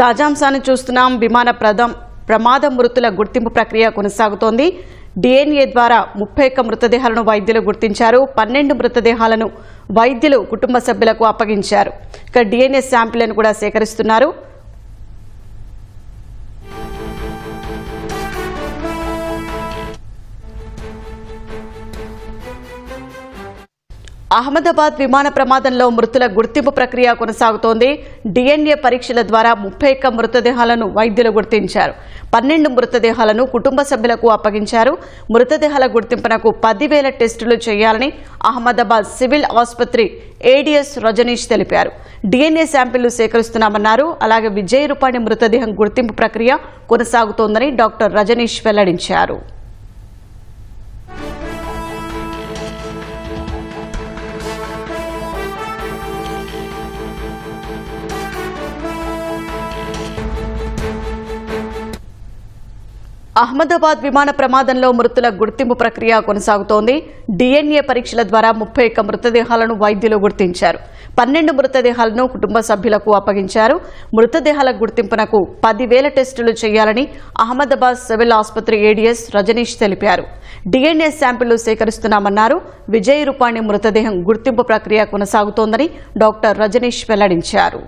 తాజాంశాన్ని చూస్తున్నాం. విమాన ప్రదం ప్రమాద మృతుల గుర్తింపు ప్రక్రియ కొనసాగుతోంది. డిఎన్ఏ ద్వారా ముప్పై ఒక్క మృతదేహాలను వైద్యులు గుర్తించారు. పన్నెండు మృతదేహాలను వైద్యులు కుటుంబ సభ్యులకు అప్పగించారు. ఇక డిఎన్ఏ శాంపిల్ను కూడా సేకరిస్తున్నారు. అహ్మదాబాద్ విమాన ప్రమాదంలో మృతుల గుర్తింపు ప్రక్రియ కొనసాగుతోంది. డిఎన్ఏ పరీక్షల ద్వారా ముప్పై ఒక్క మృతదేహాలను వైద్యులు గుర్తించారు. పన్నెండు మృతదేహాలను కుటుంబ సభ్యులకు అప్పగించారు. మృతదేహాల గుర్తింపునకు పదివేల టెస్టులు చేయాలని అహ్మదాబాద్ సివిల్ ఆసుపత్రి ఏడీఎస్ రజనీష్ తెలిపారు. డిఎన్ఏ శాంపిళ్ళు సేకరిస్తున్నామన్నారు. అలాగే విజయ రూపాణి మృతదేహం గుర్తింపు ప్రక్రియ కొనసాగుతోందని డాక్టర్ రజనీష్ వెల్లడించారు. అహ్మదాబాద్ విమాన ప్రమాదంలో మృతుల గుర్తింపు ప్రక్రియ కొనసాగుతోంది. డిఎన్ఏ పరీక్షల ద్వారా ముప్పై ఒక్క మృతదేహాలను వైద్యులు గుర్తించారు. పన్నెండు మృతదేహాలను కుటుంబ సభ్యులకు అప్పగించారు. మృతదేహాల గుర్తింపునకు పదివేల టెస్టులు చేయాలని అహ్మదాబాద్ సివిల్ ఆసుపత్రి ఏడీఎస్ రజనీష్ తెలిపారు. డిఎన్ఏ శాంపిళ్ళు సేకరిస్తున్నామన్నారు. విజయ్ రూపాణి మృతదేహం గుర్తింపు ప్రక్రియ కొనసాగుతోందని డాక్టర్ రజనీష్ వెల్లడించారు.